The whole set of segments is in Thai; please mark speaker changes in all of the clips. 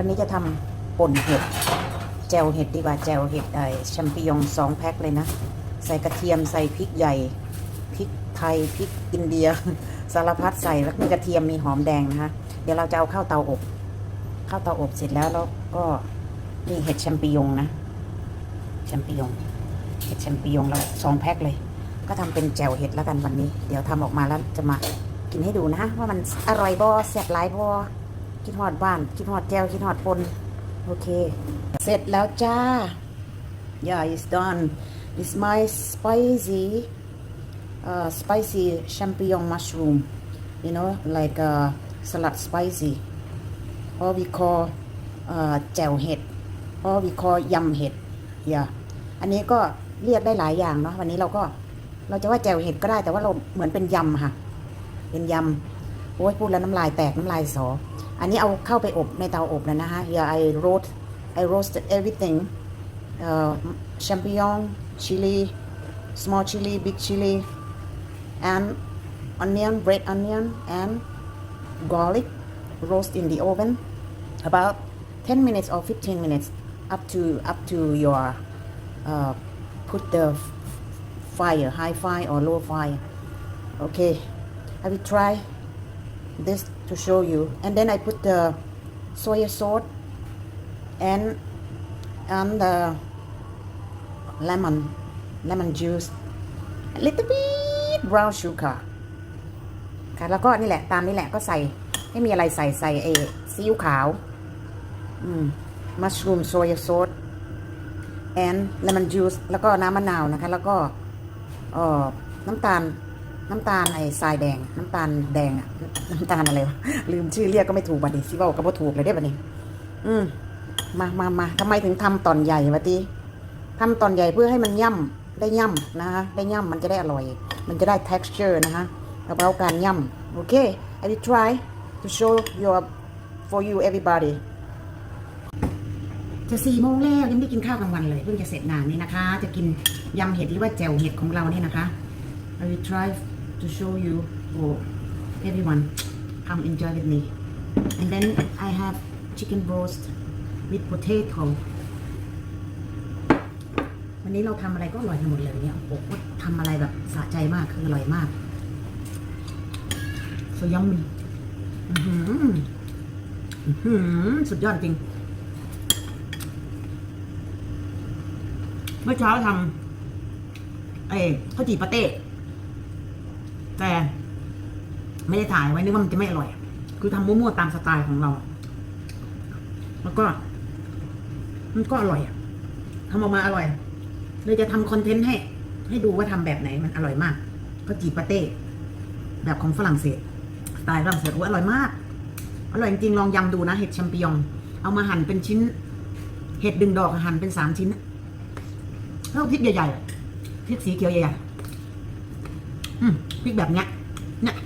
Speaker 1: วันนี้จะทำป่นเห็ดแจวเห็ดดีกว่าแจวเห็ดไอแชมปิญองสองแพ็คเลยนะ ใส่กระเทียมใส่พริกใหญ่พริกไทยพริกอินเดีย สารพัดใส่แล้วมีกระเทียมมีหอมแดงนะคะเดี๋ยวเราจะเอาเข้าเตาอบข้าวเตาอบเสร็จแล้วแล้วก็นี่เห็ดแชมปิญองนะแชมปิญองเห็ดแชมปิญองเราสองแพ็คเลย ก็ทำเป็นแจวเห็ดแล้วกันวันนี้ เดี๋ยวทำออกมาแล้วจะมากินให้ดูนะว่ามันอร่อยบ่แซ่บหลายบ่ คิดฮอดบ้านคิดฮอดแจวคิดฮอดปนโอเค เสร็จแล้วจ้า yeah it's done it's my spicy uh, spicy champignon mushroom you know like uh, salad spicy or we call uh, แจ่วเห็ด or we call ยำเห็ด yeah อันนี้ก็เรียกได้หลายอย่างเนาะวันนี้เราก็เราจะว่าแจ่วเห็ดก็ได้แต่ว่าเราเหมือนเป็นยำค่ะ เป็นยำโอ้ยพูดแล้วน้ำลายแตกน้ำลายสอ อันนี้เอาเข้าไปอบในเตาอบแล้วนะคะ yeah I roast I roasted everything uh, champignon chili small chili big chili and onion red onion and garlic roast in the oven about 10 minutes or 15 minutes up to up to your uh, put the f- fire high fire or low fire okay I will try this to show you and then I put the soy sauce and and the lemon lemon juice a little bit brown sugar ค่ะแล้วก็นี่แหละตามนี่แหละก็ใส่ไม่มีอะไรใส่ใส่เอซีอิ๊วขาวอืม mushroom soy sauce and lemon juice แล้วก็น้ำมะนาวนะคะ แล้วก็เอ่อน้ำตาล น้ำตาลไอ้ทรายแดง น้ำตาลแดงอะน้ำตาลอะไรวะลืมชื่อเรียกก็ไม่ถูกบัดนี้ซิว่าก็บ่ถูกเลยได้บัดนี้ อืมมามามาทำไมถึงทำตอนใหญ่วะตีทำตอนใหญ่เพื่อให้มันย่ำได้ย่ำนะคะได้ย่ำมันจะได้อร่อย มันจะได้ texture นะคะแล้วเราการย่ำโอเค I will try to show your for you everybody จะสี่โมงแล้วยังไม่ได้กินข้าวกลางวันเลย เพิ่งจะเสร็จงานนี่นะคะ จะกินยำเห็ดหรือว่าแจ่วเห็ดของเราเนี่ยนะคะ I will try to show you for everyone come enjoy with me and then I have chicken roast with potato วันนี้เราทำอะไรก็อร่อยทั้งหมดเลยเนี่ยโอ้โหทำอะไรแบบสะใจมากคืออร่อยมาก so yummy สุดยอดจริง เมื่อเช้าทำเอ้ข้าวจี่ปาเต้ แต่ไม่ได้ถ่ายไว้นึกว่ามันจะไม่อร่อย คือทำมั่วๆตามสไตล์ของเรา แล้วก็ มันก็อร่อยอะทำออกมาอร่อย เลยจะทำคอนเทนต์ให้ ให้ดูว่าทำแบบไหนมันอร่อยมากข้าวจี่ปาเต้แบบของฝรั่งเศสสไตล์ฝรั่งเศสออร่อยมาก อร่อยจริงลองยำดูนะ เห็ดแชมปิญอง เอามาหั่นเป็นชิ้น เห็ดดึงดอกหั่นเป็นสามชิ้นแล้วพริกใหญ่ๆพริกสีเขียวใหญ่ๆอืม พริกแบบเนี้ยเนี่ย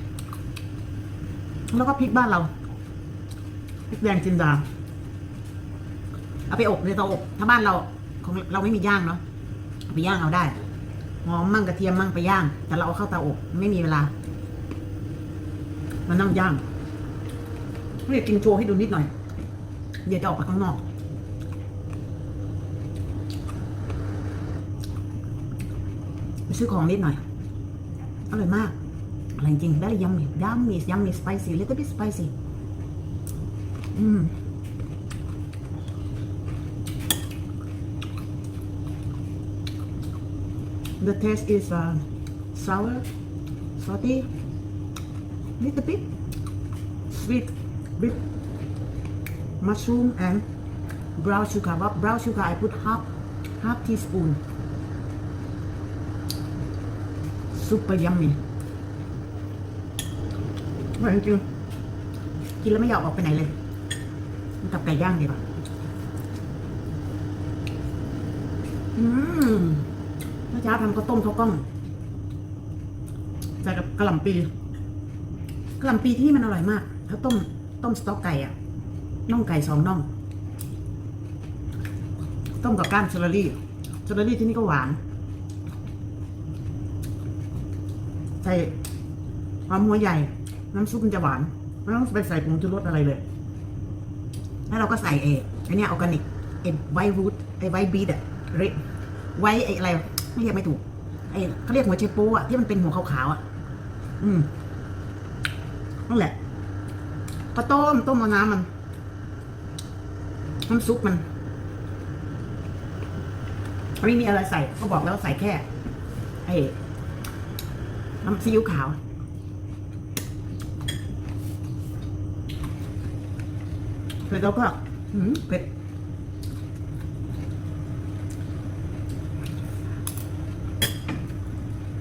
Speaker 1: แล้วก็พริกบ้านเราพริกแดงจินดาเอาไปอบในเตาอบถ้าบ้านเราของเราไม่มีย่างเนาะไปย่างเอาได้หอมมั่งกระเทียมมั่งไปย่าง แต่เราเอาเข้าเตาอบไม่มีเวลามานั่งย่างเรียกกินโชว์ให้ดูนิดหน่อย เดี๋ยวจะออกไปข้างนอกไปซื้อของนิดหน่อย อร่อยมากอร่อยจริง very yummy yummy yummy spicy little bit spicy อืม the taste is uh, sour salty little bit sweet with mushroom and brown sugar brown sugar I put half half teaspoon super yummy อร่อยจริงๆกินแล้วไม่อยากออกไปไหนเลยมันกับไก่ย่างดีกว่าอืมเมื่อเช้าทำข้าวต้มข้าวกล้องใส่กับกระหล่ำปีกระหล่ำปีที่นี่มันอร่อยมากข้าวต้ม ต้มสต๊อกไก่อะน่องไก่สองน่อง ต้มกับก้านเชอร์รี่เชอร์รี่ที่นี่ก็หวาน ใส่หอมหัวใหญ่ น้ำซุปมันจะหวานไม่ต้องไปใส่ผงชูรสอะไรเลย แล้วเราก็ใส่เอไอเนี้ยออร์แกนิกไอไวรูทไอไวบีดอะเรไวไออะไรไม่เรียกไม่ถูกไอเขาเรียกหัวไชโป๊อะที่มันเป็นหัวขาวๆอะอืมนั่นแหละก็ต้มต้มเอาน้ำมันน้ำซุปมันไม่มีอะไรใส่ก็บอกแล้วว่าใส่แค่ไอ้ น้ำซีอิ๊วขาว เผ็ดแล้วก็เผ็ด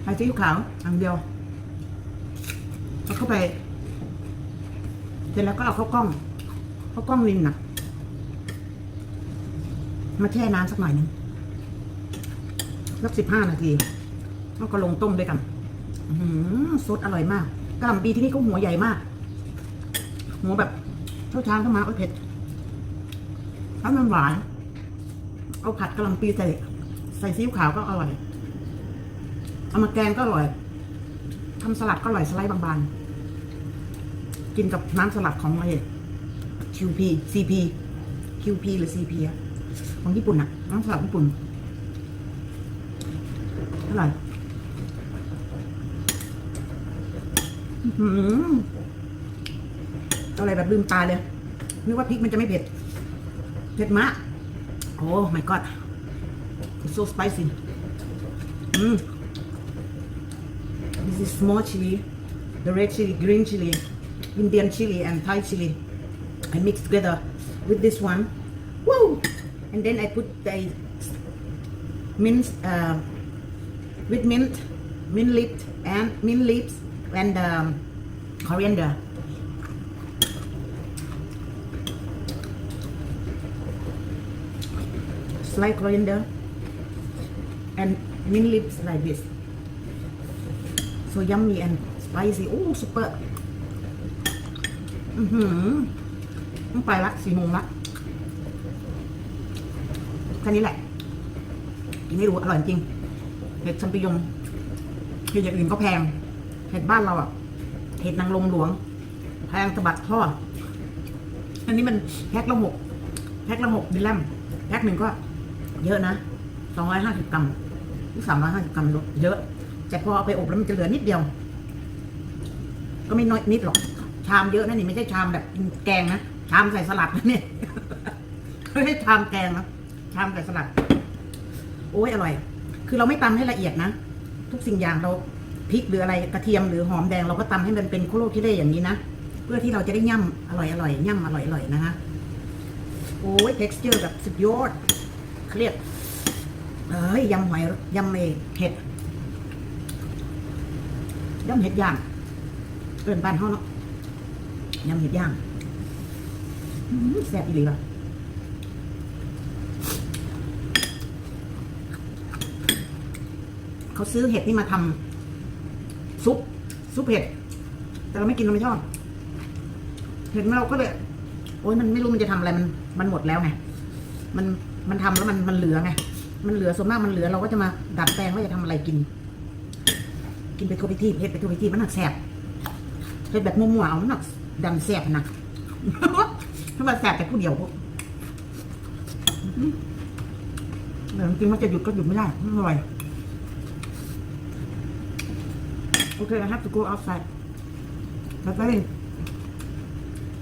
Speaker 1: ใส่ซีอิ๊วขาวอันเดียวเอาเข้าไป เสร็จแล้วก็เอาเข้ากล้อง เข้ากล้องลินน่ะมาแช่น้ำสักหน่อยนึงสักสิบห้านาทีแล้วก็ลงต้มด้วยกัน ซดอร่อยมากกะหล่ำปีที่นี่ก็หัวใหญ่มาก หัวแบบเท่าช้ามเข้ามาโอ้ยเผ็ดถ้ามันหวาน เอาผัดกะหล่ำปีใส่ใส่ซีอิ๊วขาวก็อร่อย เอามาแกงก็อร่อยทำสลัดก็อร่อยสไลด์บางๆ กินกับน้ำสลัดของอะไร QP CP QP หรือ CP อะของญี่ปุ่นอะน้ำสลัดญี่ปุ่นอร่อย อื้อหืออะไรแบบลืมตาเลยนึกว่าพริกมันจะไม่เผ็ด เผ็ดมาก โอ้ my god it's so spicy อืม this is small chili the red chili green chili Indian chili and Thai chili I mix together with this one Woo! and then I put the mint uh, with mint mint leaf and mint leaves and um, coriander slice coriander and mint leaves like this so yummy and spicy oh super อือหือต้องไปละสี่โมงละแค่นี้แหละกินไม่รู้อร่อยจริงเห็ดชัมปิยงเห็ดอย่างอื่นก็แพง เห็ดบ้านเราอะ เห็ดนางลมหลวงแพงสะบัดทอด อันนี้มันแพ็คละหกแพ็คละหกมิลลิมแพ็คหนึ่งก็ เยอะนะสองร้อยห้าสิบกรัมหรือสามร้อยห้าสิบกรัมเยอะ แต่พอเอาไปอบแล้วมันจะเหลือนิดเดียว ก็ไม่น้อยนิดหรอก ชามเยอะนะนี่ไม่ใช่ชามแบบแกงนะ ชามใส่สลัดนะเนี่ยไม่ใช่ชามแกงนะ ชามใส่สลัด โอ้ยอร่อย คือเราไม่ตำให้ละเอียดนะ ทุกสิ่งอย่างเรา พริกหรืออะไรกระเทียมหรือหอมแดงเราก็ตำให้มันเป็นโคโลที่ได้อย่างนี้นะ เพื่อที่เราจะได้ย่ำอร่อยอร่อยย่ำอร่อยอร่อยนะคะโอ้ย texture แบบสุดยอดเครียดเอ้ยยำหอยยำเอเห็ดยำเห็ดย่างเกินบ้านเขาเนาะยำเห็ดย่างแซ่บอีหลีว่ะเขาซื้อเห็ดนี่มาทำ ซุปซุปเห็ด แต่เราไม่กินเราไม่ชอบเห็ดเราก็เลยโอ้ยมันไม่รู้มันจะทำอะไรมันมันหมดแล้วไงมันมันทำแล้วมันมันเหลือไงมันเหลือส่วนมากมันเหลือเราก็จะมาดัดแปลงว่าจะทำอะไรกิน กินไปทั่วไปที่เห็ดไปทั่วไปที่มันหนักแสบเห็ดแบบมั่วๆเอาหนักดำแสบนะถ้ามาแสบแต่ผู้เดียวพวกแต่จริงมันจะหยุดก็หยุดไม่ได้มันอร่อย Okay, I have to go outside. But very,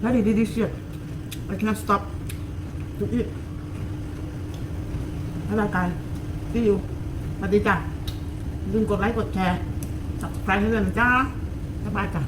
Speaker 1: very delicious. I cannot stop to eat. Bye bye guys. See you. สวัสดีจ้ะลืมกดไลค์กดแชร์ subscribe ให้ด้วยนะจ้าบ๊ายบายจ้ะ